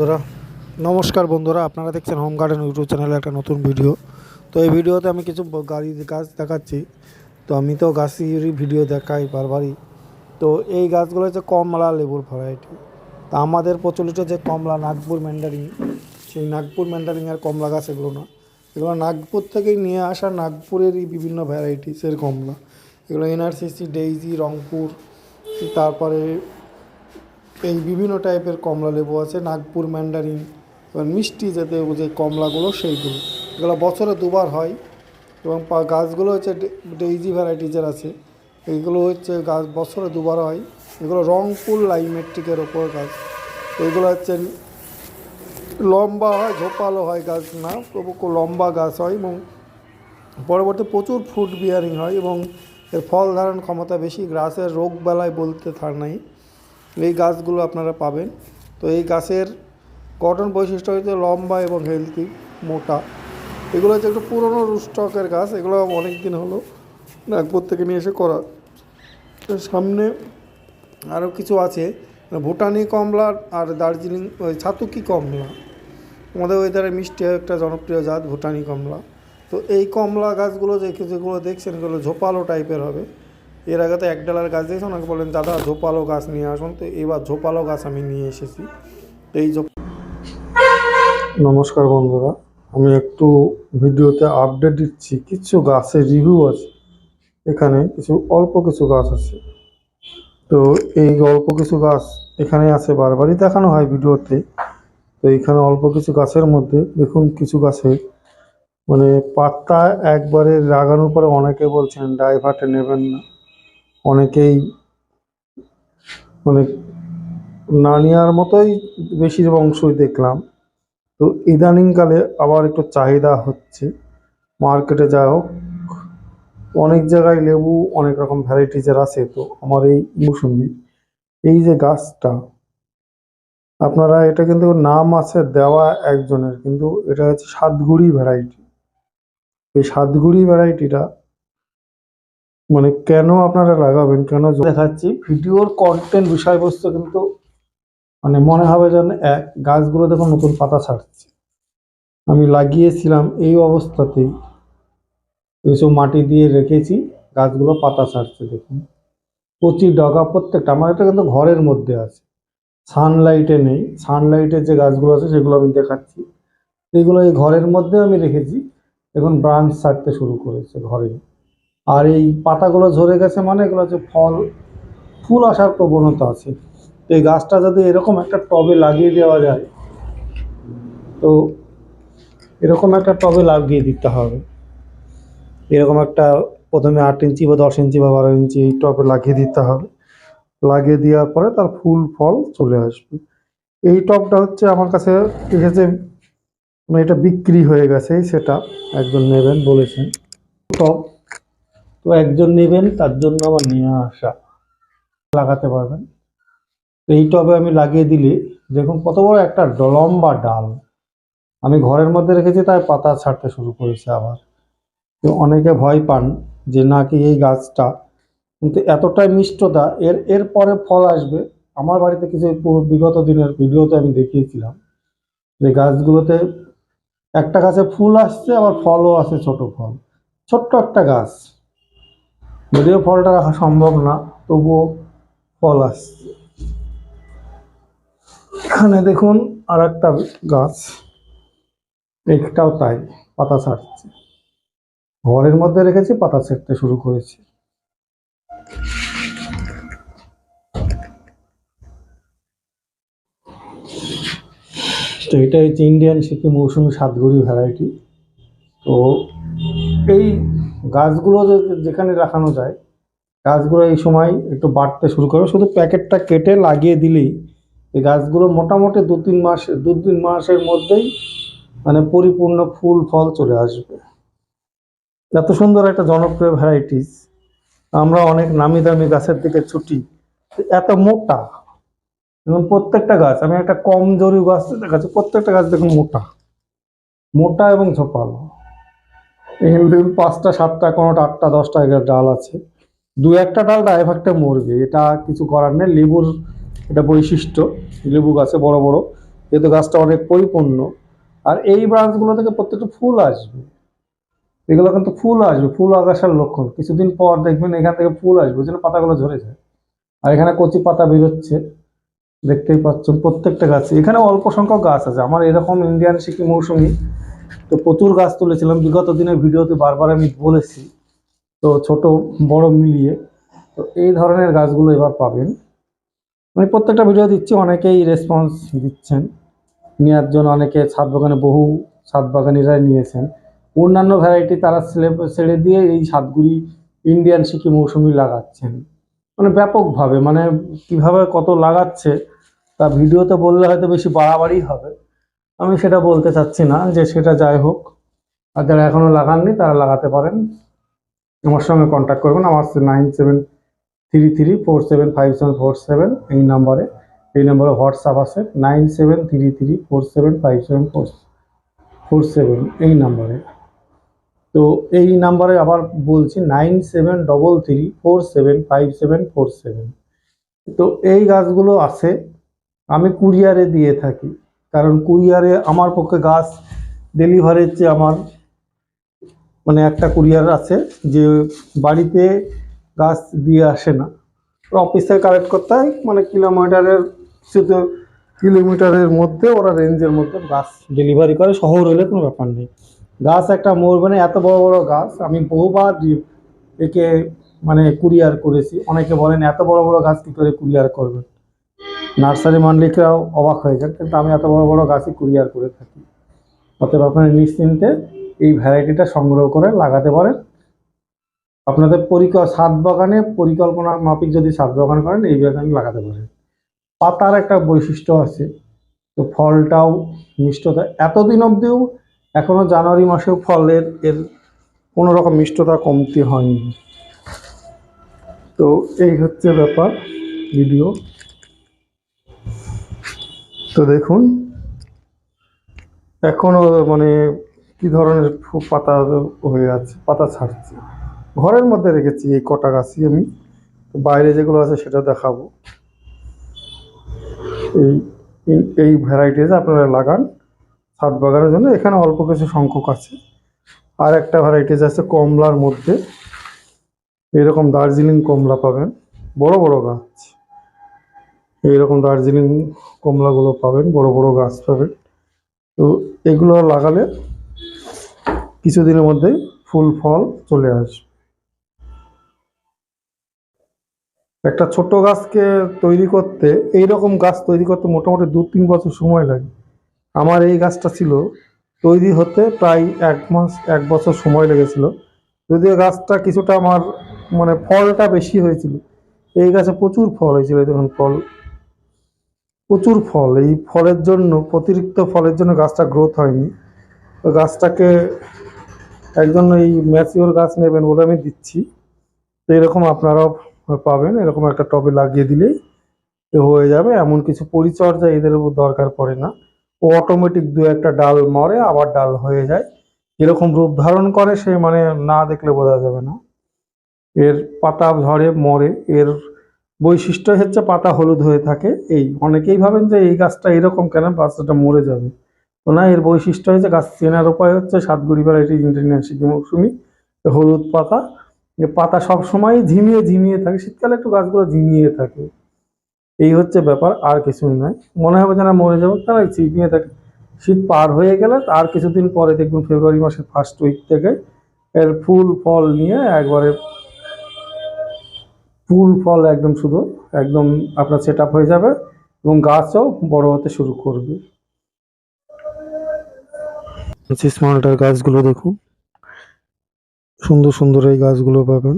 বন্ধুরা, নমস্কার বন্ধুরা, আপনারা দেখছেন হোম গার্ডেন ইউটিউব চ্যানেলে একটা নতুন ভিডিও তো এই ভিডিওতে আমি কিছু গাড়ি গাছ দেখাচ্ছি। তো আমি তো গাছেরই ভিডিও দেখাই বারবারই। তো এই গাছগুলো হচ্ছে কমলা লেবুর ভ্যারাইটি তা আমাদের প্রচলিত যে কমলা নাগপুর ম্যান্ডারিং সেই নাগপুর ম্যান্ডারিংয়ের কমলা গাছ এগুলো না। এগুলো নাগপুর থেকেই নিয়ে আসা নাগপুরেরই বিভিন্ন ভ্যারাইটিসের কমলা এগুলো এনআরসিসি ডেইজি রংপুর, তারপরে এই বিভিন্ন টাইপের কমলা লেবু আছে, নাগপুর ম্যান্ডারিন এবার মিষ্টি যাতে যে কমলাগুলো সেইগুলো। এগুলো বছরে দুবার হয় এবং গাছগুলো হচ্ছে ডেইজি ভ্যারাইটিজের আছে এইগুলো হচ্ছে গাছ বছরে দুবার হয়। এগুলো রংপুর লাইমেট্রিকের ওপর গাছ। এগুলো হচ্ছে লম্বা হয়, ঝোপালো হয় গাছ না, তবু লম্বা গাছ হয় এবং পরবর্তী প্রচুর ফ্রুট বিয়ারিং হয় এবং এর ফল ধারণ ক্ষমতা বেশি গাছের রোগ বেলায় বলতে থার নাই। এই গাছগুলো আপনারা পাবেন। তো এই গাছের গঠন বৈশিষ্ট্য হচ্ছে লম্বা এবং হেলদি মোটা। এগুলো হচ্ছে একটু পুরনো রুস্টকের গাছ, এগুলো অনেক দিন হলো। নাগপুর থেকে নিয়ে এসে করা। সামনে আরও কিছু আছে। ভুটানি কমলা আর দার্জিলিং, ওই ছাতুকি কমলা। আমাদের ওয়েদারে মিষ্টি একটা জনপ্রিয় জাত, ভুটানি কমলা। তো এই কমলা গাছগুলো যে, যেগুলো দেখছেন, এগুলো ঝোপালো টাইপের হবে। এর আগে তো এক ডালার গাছ দিয়েছে, ওনাকে বললেন, দাদা, ঝোপালো গাছ নিয়ে আসুন। তো এবার ঝোপালো গাছ আমি নিয়ে এসেছি। এই নমস্কার বন্ধুরা, আমি একটু ভিডিওতে আপডেট দিচ্ছি। কিছু গাছের রিভিউ আছে। এখানে কিছু, অল্প কিছু গাছ আছে। তো এই অল্প কিছু গাছ এখানে আছে, বারবারই দেখানো হয় ভিডিওতে। তো এখানে অল্প কিছু গাছের মধ্যে দেখুন, কিছু গাছে মানে পাতা একবারে লাগানোর পরে অনেকে বলছেন, ডাইভার্টে নেবেন না। অনেকেই মানে না নেওয়ার মতোই বেশির অংশই দেখলাম। তো ইদানিংকালে আবার একটু চাহিদা হচ্ছে। মার্কেটে যা হোক, অনেক জায়গায় লেবু, অনেক রকম ভ্যারাইটিজের আছে। তো আমার এই মৌসুমি এই যে গাছটা, আপনারা এটা কিন্তু নাম আছে দেওয়া একজনের, কিন্তু এটা হচ্ছে সাতগুড়ি ভ্যারাইটি এই সাতগুড়ি ভ্যারাইটিটা মানে কেন আপনারা লাগাবেন? কেন দেখাচ্ছি। ভিডিওর কন্টেন্ট বিষয়বস্তু কিন্তু মানে মনে হবে যেন এক, গাছগুলো দেখুন নতুন পাতা ছাড়ছে। আমি লাগিয়েছিলাম এই অবস্থাতেই। এইসব মাটি দিয়ে রেখেছি, গাছগুলো পাতা ছাড়ছে দেখুন। কচি ডগা প্রত্যেকটা, আমার এটা কিন্তু ঘরের মধ্যে আছে। সানলাইটে নেই। সানলাইটের যে গাছগুলো আছে সেগুলো আমি দেখাচ্ছি। এগুলো এই ঘরের মধ্যে আমি রেখেছি। এখন ব্রাঞ্চ ছাড়তে শুরু করেছে ঘরে। আর এই পাতাগুলো ঝরে গেছে মানে এগুলো হচ্ছে ফল, ফুল আসার প্রবণতা আছে। তো এই গাছটা যদি এরকম একটা টবে লাগিয়ে দেওয়া যায়, তো এরকম একটা টবে লাগিয়ে দিতে হবে। এরকম একটা প্রথমে আট ইঞ্চি বা দশ ইঞ্চি বা বারো ইঞ্চি এই টবে লাগিয়ে দিতে হবে। লাগিয়ে দেওয়ার পরে তার ফুল, ফল চলে আসবে। এই টবটা হচ্ছে আমার কাছে এসেছে মানে এটা বিক্রি হয়ে গেছে সেটা একজন নেবেন বলেছেন। টব তো একজন নেবেন, তার জন্য আমার নিয়ে আসা। লাগাতে পারবেন। তো এই টবে আমি লাগিয়ে দিলে, দেখুন কত বড় একটা ড- লম্বা ডাল। আমি ঘরের মধ্যে রেখেছি, তাই পাতা ছাড়তে শুরু করেছে আবার। তো অনেকে ভয় পান যে নাকি এই গাছটা, কিন্তু এতটাই মিষ্টতা, এর এর পরে ফল আসবে। আমার বাড়িতে কিছু বিগত দিনের ভিডিওতে আমি দেখিয়েছিলাম যে গাছগুলোতে একটা গাছে ফুল আসছে, আবার ফলও আছে ছোট ফল। ছোট্ট একটা গাছ। যদিও ফলটা রাখা সম্ভব না, তবুও ফল আসছে। এখানে দেখুন আর একটা গাছ। একটাও তাই, পাতা ছাড়ছে। ঘরের মধ্যে রেখেছি, পাতা ছাড়তে শুরু করেছি। তো এটা হচ্ছে ইন্ডিয়ান সিকিম মৌসুমি সাতগুড়ি ভ্যারাইটি তো এই গাছগুলো যেখানে রাখানো যায়, গাছগুলো এই সময় একটু বাড়তে শুরু করবে শুধু প্যাকেটটা কেটে লাগিয়ে দিলেই এই গাছগুলো মোটামুটি দু তিন মাস, দু তিন মাসের মধ্যেই মানে পরিপূর্ণ ফুল, ফল চলে আসবে। এত সুন্দর একটা জনপ্রিয় ভ্যারাইটিস আমরা অনেক নামি দামি গাছের দিকে ছুটি। এত মোটা। এবং প্রত্যেকটা গাছ, আমি একটা কমজোরি গাছ দেখাচ্ছি, প্রত্যেকটা গাছ দেখুন মোটা। মোটা এবং ঝোপালো। এখানে দেখুন পাঁচটা, সাতটা, কোনোটা আটটা, দশটা এগারো ডাল আছে। দু একটা ডাল ড্রাইভারটা মরবে এটা কিছু করার নেই, লেবুর এটা বৈশিষ্ট্য, লেবু গাছে বড় বড়, যেহেতু গাছটা অনেক পরিপূর্ণ। আর এই ব্রাঞ্চগুলো থেকে প্রত্যেকটা ফুল আসবে। এগুলো কিন্তু ফুল আসবে, ফুল আকাশের লক্ষণ। কিছুদিন পর দেখবেন এখান থেকে ফুল আসবে জন্য পাতাগুলো ঝরে যায়। আর এখানে কচি পাতা বেরোচ্ছে, দেখতেই পাচ্ছেন প্রত্যেকটা গাছে। এখানে অল্প সংখ্যক গাছ আছে। আমার এরকম ইন্ডিয়ান সিকি মৌসুমি তো প্রচুর গাছ তুলেছিলাম। বিগত দিনের ভিডিওতে বারবার আমি বলেছি। তো ছোট, বড় মিলিয়ে। তো এই ধরনের গাছগুলো এবার পাবেন। আমি প্রত্যেকটা ভিডিও দিচ্ছি, অনেকেই রেসপন্স দিচ্ছেন। নেওয়ার জন্য অনেকে ছাদ বাগানে, বহু ছাদ বাগানিরাই নিয়েছেন। অন্যান্য ভ্যারাইটি তারা ছেড়ে দিয়ে এই ছাদগুলি ইন্ডিয়ান সিকি মৌসুমি লাগাচ্ছেন। মানে ব্যাপকভাবে মানে কীভাবে কত লাগাচ্ছে, তা ভিডিওতে বললে হয়তো বেশি বাড়াবাড়ি হবে। আমি সেটা বলতে চাচ্ছি না যে সেটা যাই হোক। আর যারা এখনও লাগাননি, তারা লাগাতে পারেন। আমার সঙ্গে কন্ট্যাক্ট করবেন। আমার nine seven three three four seven five seven four seven এই নাম্বারে। এই নম্বরে হোয়াটসঅ্যাপ আছে। Nine seven three three four seven five seven four four seven এই নাম্বারে। তো এই নাম্বারে আবার বলছি nine seven double three four seven five seven four seven. তো এই গাছগুলো আছে, আমি কুরিয়ারে দিয়ে থাকি। কারণ কুরিয়ারে আমার পক্ষে গাছ ডেলিভারির চেয়ে আমার মানে একটা কুরিয়ার আছে যে বাড়িতে গাছ দিয়ে আসে না। অফিসে কালেক্ট করতে হয় মানে কিলোমিটারের শুধু কিলোমিটারের মধ্যে ওরা রেঞ্জের মধ্যে গাছ ডেলিভারি করে, শহর হলে কোনো ব্যাপার নেই। গাছ একটা মোর মানে এত বড় বড় গাছ আমি বহুবার একে মানে কুরিয়ার করেছি। অনেকে বলেন, এত বড় বড় গাছ কী করে কুরিয়ার করবেন নার্সারি মালিকরাও অবাক হয়ে যান, কিন্তু আমি এত বড় বড় গাছই কুরিয়ার করে থাকি। অতএব আপনারা নিশ্চিন্তে এই ভ্যারাইটিটা সংগ্রহ করে লাগাতে পারেন। আপনাদের পরিক ছাদ বাগানে পরিকল্পনা মাফিক যদি ছাদ বাগান করেন, এই বাগানে লাগাতে পারেন। পাতার একটা বৈশিষ্ট্য আছে, তো ফলটাও মিষ্টতা। এতদিন অবধিও এখনও জানুয়ারি মাসেও ফলের এর কোনো রকম মিষ্টতা কমতি হয়নি। তো এই হচ্ছে ব্যাপার ভিডিও তো দেখুন, এখনও মানে কি ধরনের পাতা হয়ে আছে, পাতা ছাড়ছে। ঘরের মধ্যে রেখেছি এই কটা গাছই আমি। বাইরে যেগুলো আছে সেটা দেখাবো। এই, এই- এই ভ্যারাইটিস আপনারা লাগান ছাদ বাগানের জন্য। এখানে অল্প কিছু সংখ্যক আছে। আর একটা ভ্যারাইটিস আছে কমলার মধ্যে। এরকম দার্জিলিং কমলা পাবেন। বড় বড় গাছ। এইরকম দার্জিলিং কমলাগুলো পাবেন, বড় বড় গাছ পাবেন। তো এগুলো লাগালে কিছুদিনের মধ্যেই ফুল ফল চলে আসবে। একটা ছোট গাছকে তৈরি করতে এই রকম গাছ তৈরি করতে মোটামুটি দু তিন বছর সময় লাগে। আমার এই গাছটা ছিল, তৈরি হতে প্রায় এক মাস, এক বছর সময় লেগেছিল। যদিও গাছটা কিছুটা আমার মানে ফলটা বেশি হয়েছিল, এই গাছে প্রচুর ফল হয়েছিল দেখুন ফল। প্রচুর ফল। এই ফলের জন্য, অতিরিক্ত ফলের জন্য গাছটা গ্রোথ হয়নি। তো গাছটাকে একজন এই ম্যাচিওর গাছ নেবেন বলে আমি দিচ্ছি। তো এরকম আপনারাও পাবেন, এরকম একটা টবে লাগিয়ে দিলেই হয়ে যাবে। এমন কিছু পরিচর্যা এদের দরকার পড়ে না। ও অটোমেটিক দু একটা ডাল মরে, আবার ডাল হয়ে যায়। এরকম রূপ ধারণ করে সে মানে না দেখলে বোঝা যাবে না। এর পাতা ঝরে, মরে। এর বৈশিষ্ট্য হচ্ছে পাতা হলুদ হয়ে থাকে। এই অনেকেই ভাবেন যে এই গাছটা এরকম কেন? গাছটা মরে যাবে। তো না, এর বৈশিষ্ট্য হচ্ছে গাছ চেনার উপায় হচ্ছে সাতগুড়ি ভ্যারাইটি ইন্টারন্যাশনাল মৌসুমি হলুদ পাতা। পাতা সবসময় ঝিমিয়ে ঝিমিয়ে থাকে, শীতকালে একটু গাছগুলো ঝিমিয়ে থাকে। এই হচ্ছে ব্যাপার, আর কিছু নয়। মনে হবে যেন মরে যাবে তারা ঝিমিয়ে থাকে। শীত পার হয়ে গেলে আর কিছুদিন পরে দেখবেন ফেব্রুয়ারি মাসের ফার্স্ট উইক থেকে এর ফুল, ফল নিয়ে একবারে ফুল ফল একদম শুধু, একদম আপনার সেট হয়ে যাবে এবং গাছও বড় হতে শুরু করবে। মালটার গাছগুলো দেখুন। সুন্দর সুন্দর এই গাছগুলো পাবেন।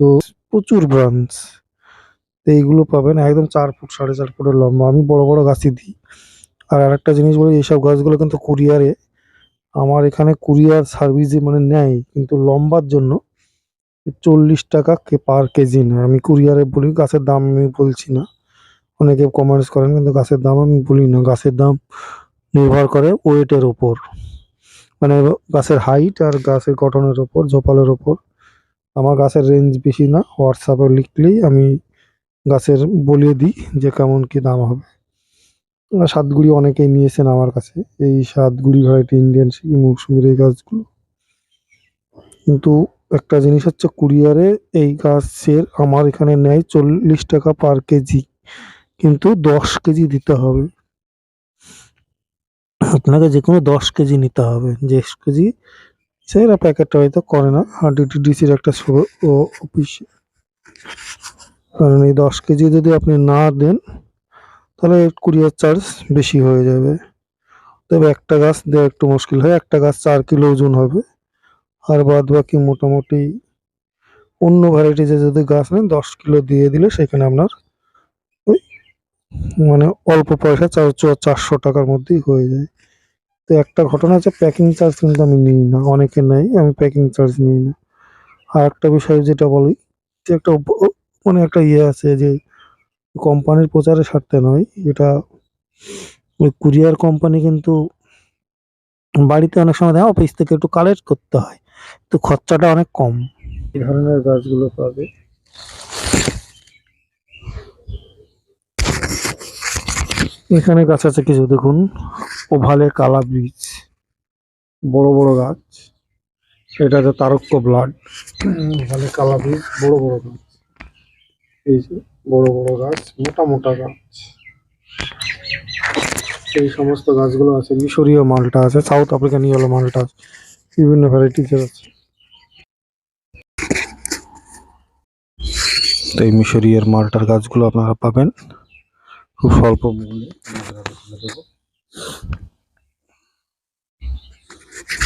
তো প্রচুর ব্রাঞ্চ এইগুলো পাবেন, একদম চার ফুট, সাড়ে চার ফুটের লম্বা। আমি বড় বড় গাছই দিই। আর আরেকটা জিনিস বলি, এইসব গাছগুলো কিন্তু কুরিয়ারে আমার এখানে কুরিয়ার সার্ভিস মানে নেয়, কিন্তু লম্বার জন্য চল্লিশ টাকা কে পার কেজি নেয় আমি কুরিয়ারে বলি, গাছের দাম আমি বলছি না। অনেকে কমেন্টস করেন, কিন্তু গাছের দাম আমি বলি না। গাছের দাম নির্ভর করে ওয়েটের ওপর মানে গাছের হাইট আর গাছের গঠনের ওপর ঝোপালের ওপর আমার গাছের রেঞ্জ বেশি না। হোয়াটসঅ্যাপে লিখলেই আমি গাছের বলিয়ে দিই যে কেমন কি দাম হবে। সাতগুড়ি অনেকেই নিয়েছেন আমার কাছে। এই সাতগুড়ি ভ্যারাইটি ইন্ডিয়ান মৌসুমির এই গাছগুলো। কিন্তু একটা জিনিস হচ্ছে কুরিয়ারে এই গাছের আমার এখানে নেয় চল্লিশ টাকা পার কেজি, কিন্তু দশ কেজি দিতে হবে। আপনাকে যে কোনো দশ কেজি নিতে হবে। দশ কেজি সেরা প্যাকেটটা হয়তো করে না, আর ডিটিডিসির একটা অফিস। কারণ এই দশ কেজি যদি আপনি না দেন, তাহলে কুরিয়ার চার্জ বেশি হয়ে যাবে। তবে একটা গাছ দেওয়া একটু মুশকিল হয়। একটা গাছ চার কিলো ওজন হবে। আর বাদ বাকি মোটামুটি অন্য ভ্যারাইটিজে যদি গাছ নেন, দশ কিলো দিয়ে দিলে সেখানে আপনার ওই মানে অল্প পয়সা চার চারশো টাকার মধ্যেই হয়ে যায়। তো একটা ঘটনা আছে প্যাকিং চার্জ কিন্তু আমি নিই না, অনেকে নেয়, আমি প্যাকিং চার্জ নিই না। আর একটা বিষয় যেটা বলি, যে একটা মানে একটা ইয়ে আছে যে কোম্পানির প্রচারের স্বার্থে নয়, এটা ওই কুরিয়ার কোম্পানি কিন্তু বাড়িতে অনেক সময় দেয় অফিস থেকে একটু কালেক্ট করতে হয়। তো খরচাটা অনেক কম। এই ধরনের গাছগুলো পাবে? এখানে গাছ আছে কিছু দেখুন ওভালে কালা বীজ বড় বড় গাছ এটা হচ্ছে তারক্য ব্লাড ওভালে কালা বীজ বড় বড় গাছ এই যে বড় বড় গাছ মোটা মোটা গাছ। এই সমস্ত গাছগুলো আছে মিশরীয় মালটা আছে সাউথ আফ্রিকান ইয়েলো মালটা আছে। বিভিন্ন ভ্যারাইটিসের আছে। তো এই মিশরীয় মালটার গাছগুলো আপনারা পাবেন। খুব স্বল্প মূল্যে।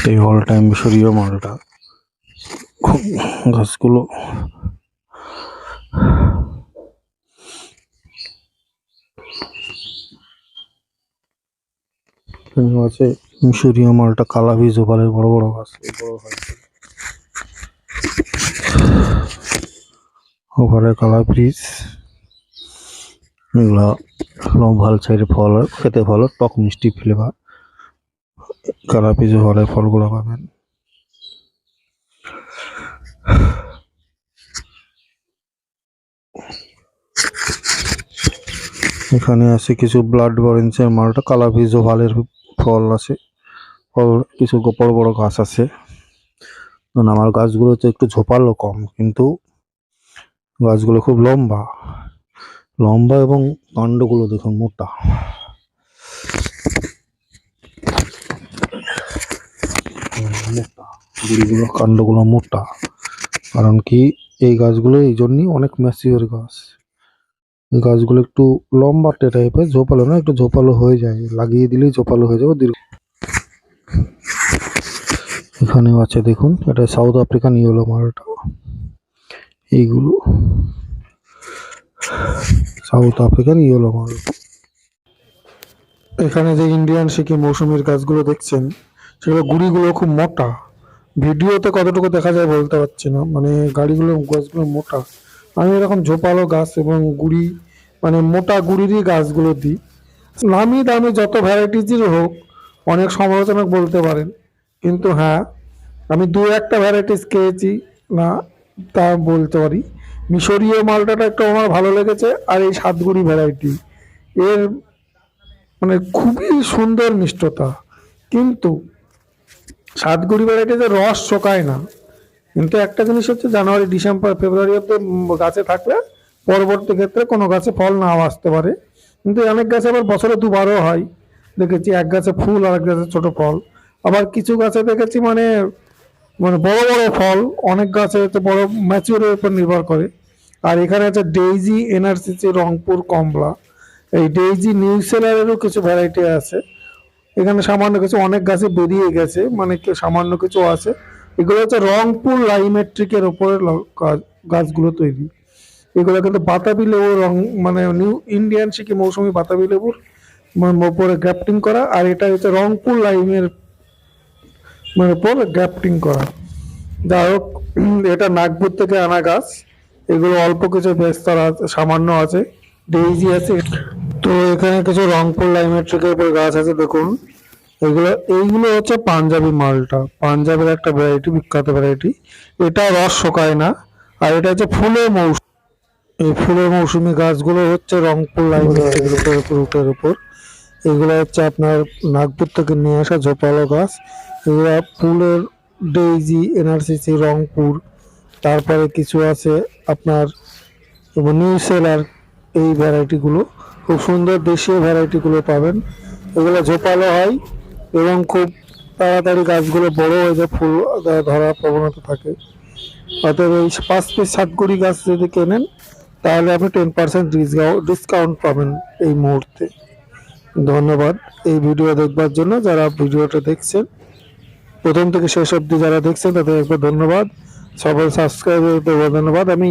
এই অল টাইম মিশরীয় মালটা। খুব গাছগুলো। আছে। মিশরীয় মালটা কালা বীজ ওপারের বড় বড় গাছ বড় ওপারে কালা বীজ এগুলা ভালো সাইডে ফল, খেতে ভালো, টক মিষ্টি ফ্লেভার কালা বীজ ওপারে ফলগুলো পাবেন। এখানে আছে কিছু ব্লাড অরেঞ্জের মালটা কালা বীজ ওভালের ফল আছে। কিছু বড় বড় গাছ আছে। আমার গাছগুলো তো একটু ঝোপালো কম, কিন্তু গাছগুলো খুব লম্বা। লম্বা এবং কাণ্ডগুলো দেখুন মোটা। মোটা কাণ্ডগুলো মোটা। কারণ কি, এই গাছগুলো এই জন্যই অনেক ম্যাচিওর গাছ। গাছগুলো একটু লম্বা লম্বাটে টাইপের ঝোপালো না, একটু ঝোপালো হয়ে যায়। লাগিয়ে দিলেই ঝোপালো হয়ে যাবে, দীর্ঘ এখানেও আছে দেখুন, এটা সাউথ আফ্রিকান ইয়েলো মালটা। এইগুলো সাউথ আফ্রিকান ইয়েলো মাল। এখানে যে ইন্ডিয়ান সিকি মৌসুমীর গাছগুলো দেখছেন, সেগুলো গুড়িগুলো খুব মোটা। ভিডিওতে কতটুকু দেখা যায় বলতে পারছি না মানে গাড়িগুলো, গাছগুলো মোটা। আমি এরকম ঝোপালো গাছ এবং গুড়ি মানে মোটা গুড়িরই গাছগুলো দিই। নামি দামি যত ভ্যারাইটিজের হোক, অনেক সমালোচনা বলতে পারেন। কিন্তু হ্যাঁ আমি দু একটা ভ্যারাইটিস খেয়েছি, না, তা বলতে পারি। মিশরীয় মালটাটা একটু আমার ভালো লেগেছে, আর এই সাতগুড়ি ভ্যারাইটি এর মানে খুবই সুন্দর মিষ্টতা। কিন্তু সাতগুড়ি ভ্যারাইটিতে রস শোকায় না। কিন্তু একটা জিনিস হচ্ছে জানুয়ারি, ডিসেম্বর, ফেব্রুয়ারি অব্দি গাছে থাকলে পরবর্তী ক্ষেত্রে কোনো গাছে ফল নাও আসতে পারে। কিন্তু অনেক গাছে আবার বছরে দুবারও হয়। দেখেছি এক গাছে ফুল আর এক গাছে ছোটো ফল। আবার কিছু গাছে দেখেছি মানে মানে বড় বড় ফল, অনেক গাছে হচ্ছে বড় ম্যাচিউরের উপর নির্ভর করে। আর এখানে আছে ডেইজি এনআরসিসি রংপুর কমলা। এই ডেইজি নিউ সেলারেরও কিছু ভ্যারাইটি আছে। এখানে সামান্য কিছু অনেক গাছে বেরিয়ে গেছে মানে সামান্য কিছু আছে। এগুলো হচ্ছে রংপুর লাইমেট্রিকের ওপরে গাছ- গাছগুলো তৈরি। এগুলো কিন্তু বাতাবি লেবু রং মানে নিউ ইন্ডিয়ান সিকি মৌসুমি বাতাবি লেবুর মানে ওপরে গ্রাফটিং করা। আর এটা হচ্ছে রংপুর লাইমের মানে উপর গ্রাফটিং করা। যাই হোক, এটা নাগপুর থেকে আনা গাছ। এগুলো অল্প কিছু বেস্তর সামান্য আছে ডেইজি আছে। তো এখানে কিছু রংপুর লাইমেট্রিকের উপর গাছ আছে, দেখুন। এগুলো, এইগুলো হচ্ছে পাঞ্জাবি মালটা। পাঞ্জাবের একটা ভ্যারাইটি বিখ্যাত ভ্যারাইটি এটা রস শোকায় না, আর এটা হচ্ছে ফুলের মৌসুম এই ফুলের মৌসুমি গাছগুলো হচ্ছে রংপুর লাইমেট্রিকের উপর, রুটের উপর। এগুলো হচ্ছে আপনার নাগপুর থেকে নিয়ে আসা ঝোপালো গাছ। ফুলের ডেইজি, এনআরসিসি, রংপুর, তারপরে কিছু আছে আপনার নিউ সেলার, এই ভ্যারাইটিগুলো। খুব সুন্দর দেশীয় ভ্যারাইটিগুলো পাবেন। এগুলো ঝোপালো হয় এবং খুব তাড়াতাড়ি গাছগুলো বড় হয়ে যায়, ফুল ধরার প্রবণতা থাকে। অতএব এই পাঁচ পিস সাতগুড়ি গাছ যদি কেনেন, তাহলে আপনি টেন পার্সেন্ট ডিসকাউন্ট পাবেন এই মুহূর্তে। ধন্যবাদ এই ভিডিও দেখবার জন্য, যারা ভিডিওটা দেখছেন। প্রথম থেকে শেষ অব্দি যারা দেখছেন, তাদের একবার ধন্যবাদ। সবাই সাবস্ক্রাইব দেবো ধন্যবাদ। আমি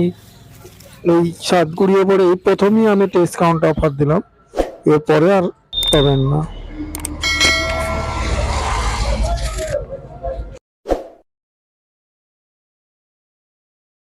এই সাতগুড়িয়ে পরে এই প্রথমেই আমি টেস্ট কাউন্ট অফার দিলাম। এরপরে আর পাবেন না।